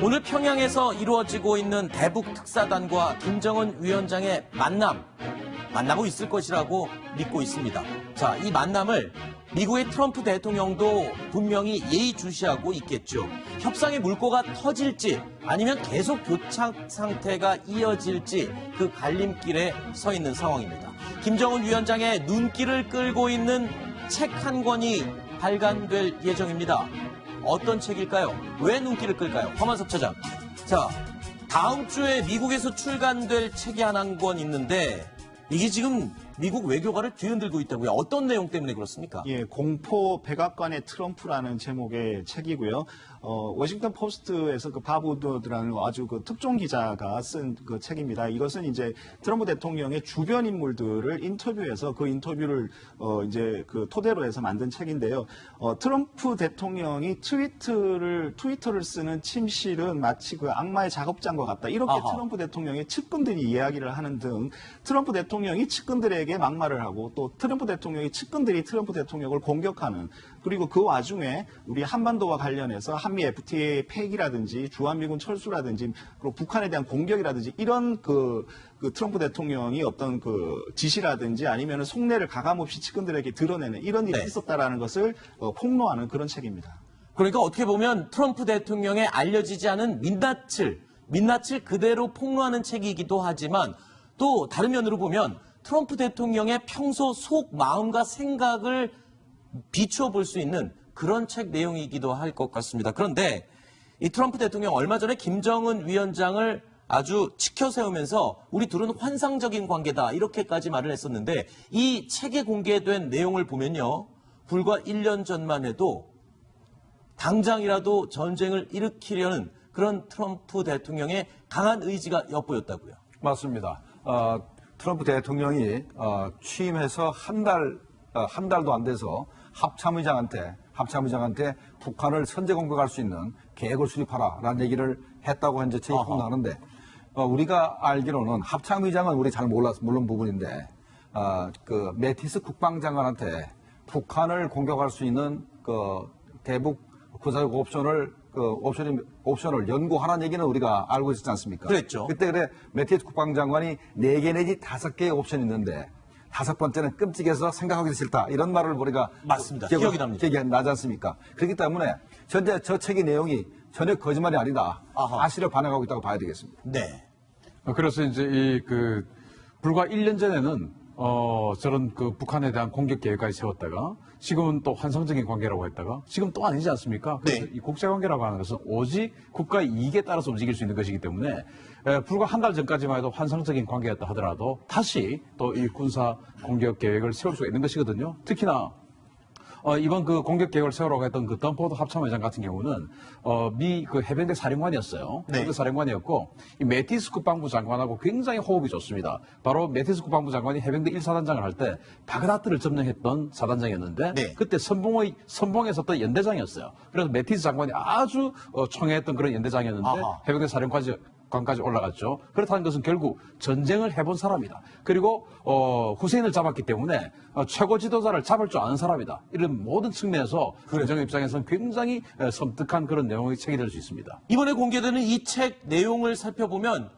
오늘 평양에서 이루어지고 있는 대북 특사단과 김정은 위원장의 만남, 만나고 있을 것이라고 믿고 있습니다. 자, 이 만남을 미국의 트럼프 대통령도 분명히 예의주시하고 있겠죠. 협상의 물꼬가 터질지 아니면 계속 교착 상태가 이어질지 그 갈림길에 서 있는 상황입니다. 김정은 위원장의 눈길을 끌고 있는 책 한 권이 발간될 예정입니다. 어떤 책일까요? 왜 눈길을 끌까요? 황만섭 차장. 자, 다음 주에 미국에서 출간될 책이 한권 있는데 이게 지금 미국 외교가를 뒤흔들고 있다고요. 어떤 내용 때문에 그렇습니까? 예, 공포 백악관의 트럼프라는 제목의 책이고요. 어, 워싱턴 포스트에서 그 바보드라는 아주 그 특종 기자가 쓴 그 책입니다. 이것은 이제 트럼프 대통령의 주변 인물들을 인터뷰해서 그 인터뷰를 어, 이제 그 토대로 해서 만든 책인데요. 어, 트럼프 대통령이 트위터를 트위터를 쓰는 침실은 마치 그 악마의 작업장과 같다. 이렇게 아하. 트럼프 대통령의 측근들이 이야기를 하는 등 트럼프 대통령이 측근들에게 막말을 하고 또 트럼프 대통령이 측근들이 트럼프 대통령을 공격하는 그리고 그 와중에 우리 한반도와 관련해서 한미 FTA 폐기라든지 주한미군 철수라든지 그리고 북한에 대한 공격이라든지 이런 그, 그 트럼프 대통령이 어떤 그 지시라든지 아니면 속내를 가감없이 측근들에게 드러내는 이런 일이 네. 있었다라는 것을 어, 폭로하는 그런 책입니다. 그러니까 어떻게 보면 트럼프 대통령의 알려지지 않은 민낯을, 민낯을 그대로 폭로하는 책이기도 하지만 또 다른 면으로 보면 트럼프 대통령의 평소 속 마음과 생각을 비추어 볼수 있는 그런 책 내용이기도 할 것 같습니다. 그런데 이 트럼프 대통령 얼마 전에 김정은 위원장을 아주 치켜 세우면서 우리 둘은 환상적인 관계다 이렇게까지 말을 했었는데 이 책에 공개된 내용을 보면요. 불과 1년 전만 해도 당장이라도 전쟁을 일으키려는 그런 트럼프 대통령의 강한 의지가 엿보였다고요. 맞습니다. 어, 트럼프 대통령이 어, 취임해서 한 달, 어, 한 달도 안 돼서 합참의장한테, 합참의장한테 북한을 선제 공격할 수 있는 계획을 수립하라라는 얘기를 했다고 현재 책이. 폭로하는데, 어, 우리가 알기로는 합참의장은 우리 잘 몰랐, 모르는 부분인데, 어, 그 메티스 국방장관한테 북한을 공격할 수 있는 그 대북 군사적 옵션을 그 옵션이, 옵션을 연구하라는 얘기는 우리가 알고 있었지 않습니까? 그랬죠. 그때 그래 메티스 국방장관이 네 개 내지 다섯 개의 옵션이 있는데 다섯 번째는 끔찍해서 생각하기도 싫다 이런 말을 우리가 맞습니다. 기억을- 기억이 납니다. 기억이 나지 않습니까? 그렇기 때문에 현재 저 책의 내용이 전혀 거짓말이 아니다. 아하. 사실을 반영하고 있다고 봐야 되겠습니다. 네. 어, 그래서 이제 이 그 불과 1년 전에는 어 저런 그 북한에 대한 공격 계획까지 세웠다가 지금은 또 환상적인 관계라고 했다가 지금 또 아니지 않습니까? 그래서 네. 이 국제 관계라고 하는 것은 오직 국가 이익에 따라서 움직일 수 있는 것이기 때문에 에, 불과 한 달 전까지만 해도 환상적인 관계였다 하더라도 다시 또 이 군사 공격 계획을 세울 수가 있는 것이거든요. 특히나 어, 이번 그 공격 계획을 세우라고 했던 그 덤포드 합참의장 같은 경우는 어, 미 그 해병대 사령관이었어요. 네. 해병대 사령관이었고 이 메티스 국방부 장관하고 굉장히 호흡이 좋습니다. 바로 메티스 국방부 장관이 해병대 1사단장을 할 때 바그다드를 점령했던 사단장이었는데 네. 그때 선봉의 선봉에 섰던 연대장이었어요. 그래서 메티스 장관이 아주 어, 청해했던 그런 연대장이었는데 아하. 해병대 사령관까지 관까지 올라갔죠. 그렇다는 것은 결국 전쟁을 해본 사람이다. 그리고 어, 후세인을 잡았기 때문에 어, 최고 지도자를 잡을 줄 아는 사람이다. 이런 모든 측면에서 국정 입장에서는 굉장히 에, 섬뜩한 그런 내용의 책이 될 수 있습니다. 이번에 공개되는 이 책 내용을 살펴보면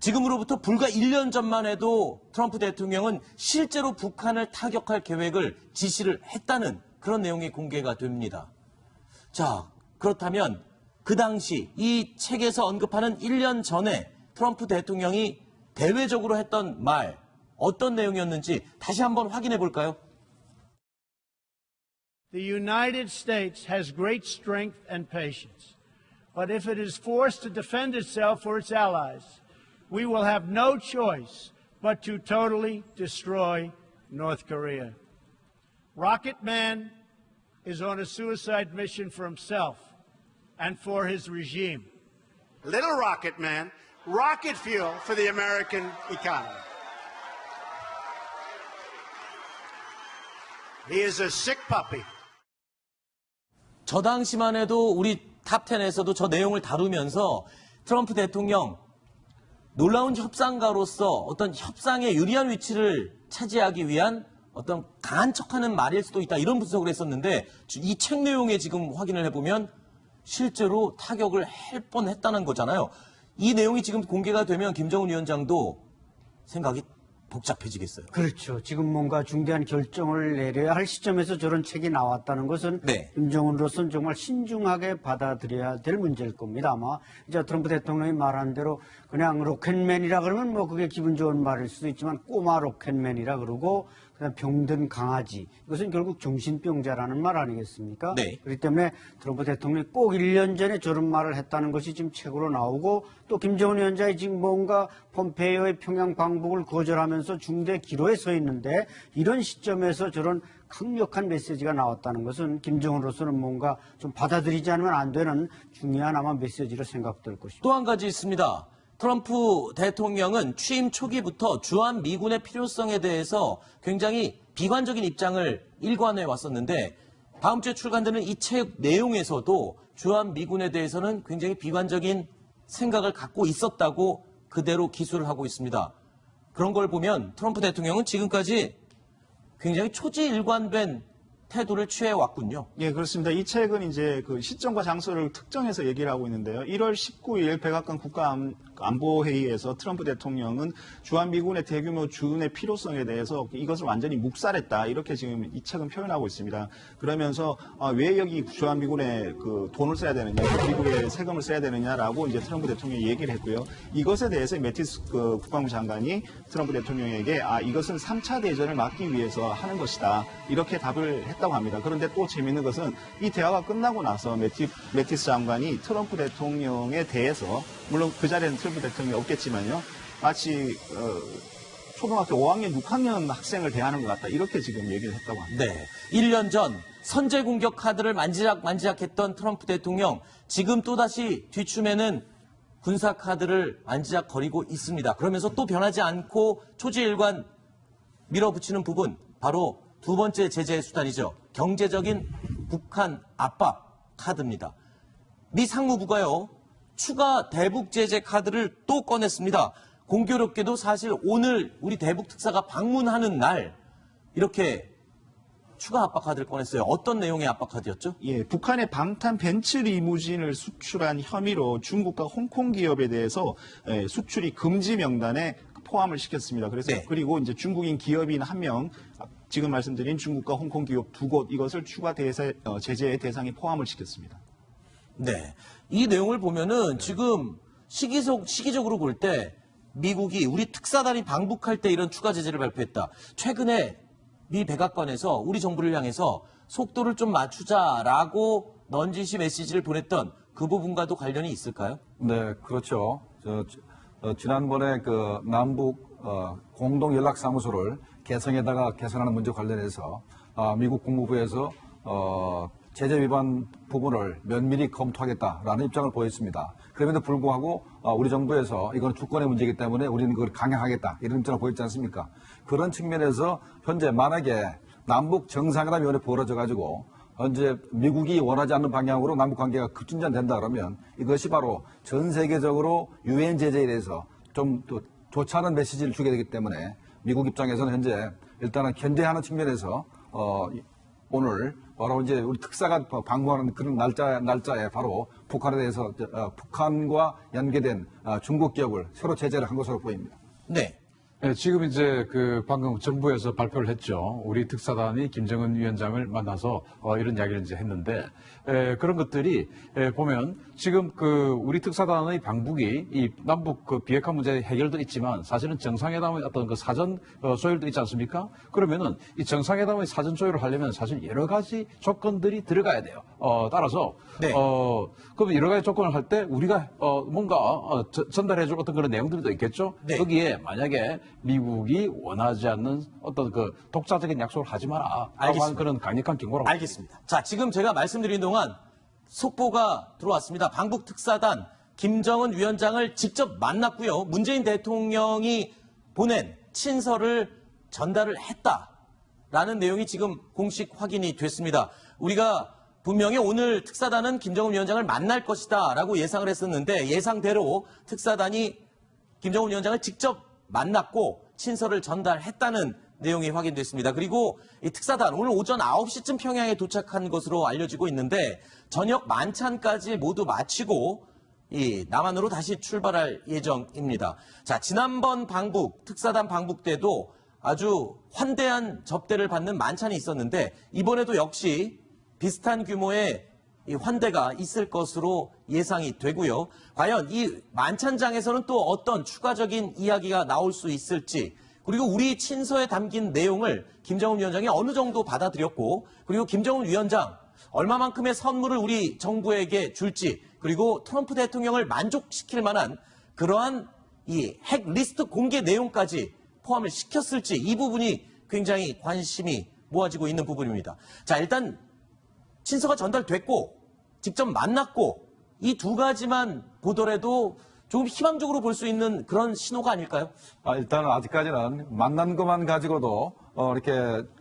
지금으로부터 불과 1년 전만 해도 트럼프 대통령은 실제로 북한을 타격할 계획을 지시를 했다는 그런 내용이 공개가 됩니다. 자, 그렇다면 그 당시 이 책에서 언급하는 1년 전에 트럼프 대통령이 대외적으로 했던 말 어떤 내용이었는지 다시 한번 확인해 볼까요? The United States has great strength and patience. But if it is forced to defend itself or its allies, we will have no choice but to totally destroy North Korea. Rocket Man is on a suicide mission for himself and for his regime. Little rocket man, rocket fuel for the American economy. He is a sick puppy. 저 당시만 해도 우리 탑10에서도 저 내용을 다루면서 트럼프 대통령 놀라운 협상가로서 어떤 협상에 유리한 위치를 차지하기 위한 어떤 강한 척하는 말일 수도 있다 이런 분석을 했었는데 이 책 내용에 지금 확인을 해보면 실제로 타격을 할 뻔했다는 거잖아요. 이 내용이 지금 공개가 되면 김정은 위원장도 생각이 복잡해지겠어요. 그렇죠. 지금 뭔가 중대한 결정을 내려야 할 시점에서 저런 책이 나왔다는 것은 네. 김정은으로서는 정말 신중하게 받아들여야 될 문제일 겁니다. 아마 이제 트럼프 대통령이 말한 대로 그냥 로켓맨이라 그러면 뭐 그게 기분 좋은 말일 수도 있지만 꼬마 로켓맨이라 그러고 그다음 병든 강아지 이것은 결국 정신병자라는 말 아니겠습니까? 네. 그렇기 때문에 트럼프 대통령이 꼭 1년 전에 저런 말을 했다는 것이 지금 책으로 나오고 또 김정은 위원장이 지금 뭔가 폼페이오의 평양 방북을 거절하면서 중대 기로에 서 있는데 이런 시점에서 저런 강력한 메시지가 나왔다는 것은 김정은으로서는 뭔가 좀 받아들이지 않으면 안 되는 중요한 아마 메시지로 생각될 것입니다. 또 한 가지 있습니다. 트럼프 대통령은 취임 초기부터 주한 미군의 필요성에 대해서 굉장히 비관적인 입장을 일관해 왔었는데 다음 주에 출간되는 이 책 내용에서도 주한 미군에 대해서는 굉장히 비관적인 생각을 갖고 있었다고 그대로 기술을 하고 있습니다. 그런 걸 보면 트럼프 대통령은 지금까지 굉장히 초지일관된 태도를 취해 왔군요. 예, 그렇습니다. 이 책은 이제 그 시점과 장소를 특정해서 얘기를 하고 있는데요. 1월 19일 백악관 국가안 보회의에서 트럼프 대통령은 주한미군의 대규모 주둔의 필요성에 대해서 이것을 완전히 묵살했다. 이렇게 지금 이 책은 표현하고 있습니다. 그러면서 아, 왜 여기 주한미군에 그 돈을 써야 되느냐, 미국에 세금을 써야 되느냐라고 이제 트럼프 대통령이 얘기를 했고요. 이것에 대해서 매티스 그 국방부 장관이 트럼프 대통령에게 아, 이것은 3차 대전을 막기 위해서 하는 것이다. 이렇게 답을 했다고 합니다. 그런데 또 재밌는 것은 이 대화가 끝나고 나서 매티, 매티스 장관이 트럼프 대통령에 대해서 물론 그 자리에는 트럼프 대통령이 없겠지만요. 마치 어, 초등학교 5학년, 6학년 학생을 대하는 것 같다. 이렇게 지금 얘기를 했다고 합니다. 네. 1년 전 선제 공격 카드를 만지작 만지작 했던 트럼프 대통령 지금 또다시 뒤춤에는 군사 카드를 만지작 거리고 있습니다. 그러면서 또 변하지 않고 초지일관 밀어붙이는 부분 바로 두 번째 제재 수단이죠. 경제적인 북한 압박 카드입니다. 미 상무부가요 추가 대북 제재 카드를 또 꺼냈습니다. 공교롭게도 사실 오늘 우리 대북 특사가 방문하는 날 이렇게 추가 압박 카드를 꺼냈어요. 어떤 내용의 압박 카드였죠? 예, 북한의 방탄 벤츠 리무진을 수출한 혐의로 중국과 홍콩 기업에 대해서 예, 수출이 금지 명단에 포함을 시켰습니다. 그래서 네. 그리고 이제 중국인 기업인 한 명, 지금 말씀드린 중국과 홍콩 기업 두 곳 이것을 추가 대세, 어, 제재의 대상에 포함을 시켰습니다. 네. 이 내용을 보면은 지금 시기적, 시기적으로 볼 때 미국이 우리 특사단이 방북할 때 이런 추가 제재를 발표했다. 최근에 미 백악관에서 우리 정부를 향해서 속도를 좀 맞추자라고 넌지시 메시지를 보냈던 그 부분과도 관련이 있을까요? 네, 그렇죠. 저, 지- 어, 지난번에 그 남북 어, 공동 연락 사무소를 개성에다가 개선하는 문제 관련해서 아, 미국 국무부에서 어, 제재 위반 부분을 면밀히 검토하겠다라는 입장을 보였습니다. 그럼에도 불구하고 어, 우리 정부에서 이건 주권의 문제이기 때문에 우리는 그걸 강행하겠다 이런 입장을 보였지 않습니까? 그런 측면에서 현재 만약에 남북 정상회담위원회 벌어져 가지고 현재 미국이 원하지 않는 방향으로 남북 관계가 급진전된다 그러면 이것이 바로 전 세계적으로 유엔 제재에 대해서 좀 또 좋지 않은 메시지를 주게 되기 때문에 미국 입장에서는 현재 일단은 견제하는 측면에서 어 이- 오늘 바로 이제 우리 특사가 방문하는 그런 날짜 날짜에 바로 북한에 대해서 저, 어, 북한과 연계된 어, 중국 기업을 새로 제재를 한 것으로 보입니다. 네. 네, 지금 이제 그 방금 정부에서 발표를 했죠. 우리 특사단이 김정은 위원장을 만나서 어, 이런 이야기를 이제 했는데 에, 그런 것들이 에, 보면 지금 그 우리 특사단의 방북이 이 남북 그 비핵화 문제 해결도 있지만 사실은 정상회담의 어떤 그 사전 어, 조율도 있지 않습니까? 그러면은 이 정상회담의 사전 조율을 하려면 사실 여러 가지 조건들이 들어가야 돼요. 어, 따라서 네. 어, 그럼 여러 가지 조건을 할 때 우리가 어, 뭔가 어, 저- 전달해줄 어떤 그런 내용들도 있겠죠. 네. 거기에 만약에 미국이 원하지 않는 어떤 그 독자적인 약속을 하지 마라. 알겠습니다. 그런 강력한 경고라고. 알겠습니다. 자, 지금 제가 말씀드린 동안 속보가 들어왔습니다. 방북 특사단 김정은 위원장을 직접 만났고요. 문재인 대통령이 보낸 친서를 전달을 했다라는 내용이 지금 공식 확인이 됐습니다. 우리가 분명히 오늘 특사단은 김정은 위원장을 만날 것이다라고 예상을 했었는데 예상대로 특사단이 김정은 위원장을 직접 만났고 친서를 전달했다는 내용이 확인됐습니다. 그리고 이 특사단 오늘 오전 9시쯤 평양에 도착한 것으로 알려지고 있는데 저녁 만찬까지 모두 마치고 이 남한으로 다시 출발할 예정입니다. 자, 지난번 방북, 특사단 방북 때도 아주 환대한 접대를 받는 만찬이 있었는데 이번에도 역시 비슷한 규모의 이 환대가 있을 것으로 예상이 되고요. 과연 이 만찬장에서는 또 어떤 추가적인 이야기가 나올 수 있을지 그리고 우리 친서에 담긴 내용을 김정은 위원장이 어느 정도 받아들였고 그리고 김정은 위원장 얼마만큼의 선물을 우리 정부에게 줄지 그리고 트럼프 대통령을 만족시킬 만한 그러한 이 핵 리스트 공개 내용까지 포함을 시켰을지 이 부분이 굉장히 관심이 모아지고 있는 부분입니다. 자, 일단 친서가 전달됐고 직접 만났고 이 두 가지만 보더라도 조금 희망적으로 볼 수 있는 그런 신호가 아닐까요? 아, 일단은 아직까지는 만난 것만 가지고도 어, 이렇게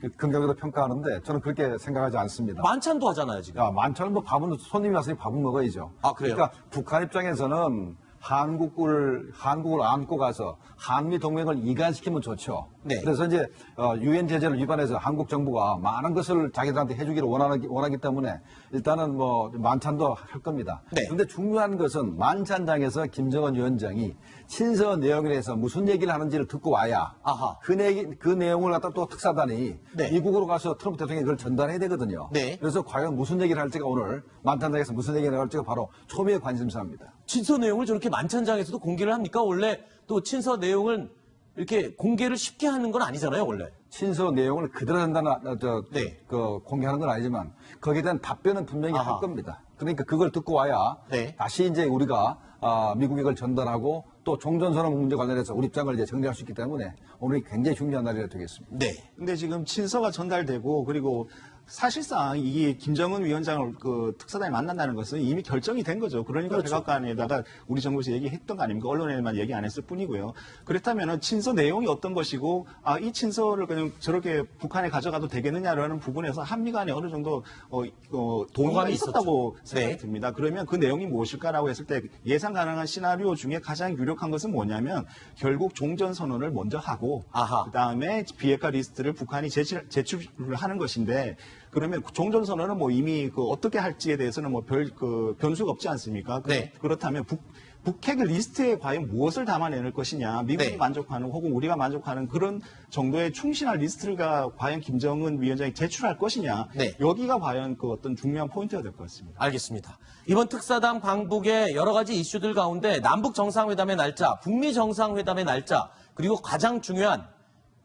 그 긍정적으로 평가하는데 저는 그렇게 생각하지 않습니다. 만찬도 하잖아요, 지금. 야, 만찬은 뭐 밥은 손님이 왔으니 밥은 먹어야죠. 아, 그래요? 그러니까 북한 입장에서는 한국을 한국을 안고 가서 한미 동맹을 이간시키면 좋죠. 네. 그래서 이제 어, 유엔 제재를 위반해서 한국 정부가 많은 것을 자기들한테 해주기를 원하기, 원하기 때문에 일단은 뭐 만찬도 할 겁니다. 네. 그런데 중요한 것은 만찬장에서 김정은 위원장이 친서 내용에 대해서 무슨 얘기를 하는지를 듣고 와야 아하. 그, 내, 그 내용을 갖다 또 특사단이 네. 미국으로 가서 트럼프 대통령이 그걸 전달해야 되거든요. 네. 그래서 과연 무슨 얘기를 할지가 오늘 만탄장에서 무슨 얘기를 할지가 바로 초미의 관심사입니다. 친서 내용을 저렇게 만찬장에서도 공개를 합니까? 원래 또 친서 내용을 이렇게 공개를 쉽게 하는 건 아니잖아요, 원래. 친서 내용을 그대로 한다는 저, 네. 그 공개하는 건 아니지만 거기에 대한 답변은 분명히 아하. 할 겁니다. 그러니까 그걸 듣고 와야 네. 다시 이제 우리가 아, 미국에 그걸 전달하고 또 종전선언 문제 관련해서 우리 입장을 이제 정리할 수 있기 때문에 오늘이 굉장히 중요한 날이 되겠습니다. 네. 근데 지금 친서가 전달되고 그리고 사실상 이게 김정은 위원장을 그 특사단이 만난다는 것은 이미 결정이 된 거죠. 그러니까 백악관에다가 우리 정부에서 얘기했던 거 아닙니까? 언론에만 얘기 안 했을 뿐이고요. 그렇다면은 친서 내용이 어떤 것이고 아 이 친서를 그냥 저렇게 북한에 가져가도 되겠느냐라는 부분에서 한미 간에 어느 정도 어, 어, 동의가 있었다고 있었죠. 생각이 네. 듭니다. 그러면 그 내용이 무엇일까라고 했을 때 예상 가능한 시나리오 중에 가장 유력한 것은 뭐냐면 결국 종전 선언을 먼저 하고 아하. 그다음에 비핵화 리스트를 북한이 제출, 제출을 하는 것인데 그러면 종전 선언은 뭐 이미 그 어떻게 할지에 대해서는 뭐 별 그 변수가 없지 않습니까? 그- 네. 그렇다면 북 북핵 리스트에 과연 무엇을 담아내는 것이냐, 미국이 네. 만족하는 혹은 우리가 만족하는 그런 정도의 충실한 리스트가 과연 김정은 위원장이 제출할 것이냐, 네. 여기가 과연 그 어떤 중요한 포인트가 될 것 같습니다. 알겠습니다. 이번 특사단 방북의 여러 가지 이슈들 가운데 남북 정상회담의 날짜, 북미 정상회담의 날짜, 그리고 가장 중요한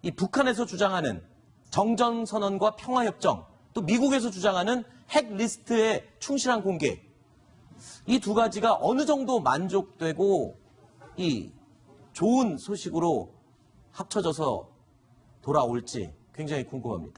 이 북한에서 주장하는 정전 선언과 평화 협정, 또 미국에서 주장하는 핵 리스트의 충실한 공개. 이 두 가지가 어느 정도 만족되고 이 좋은 소식으로 합쳐져서 돌아올지 굉장히 궁금합니다.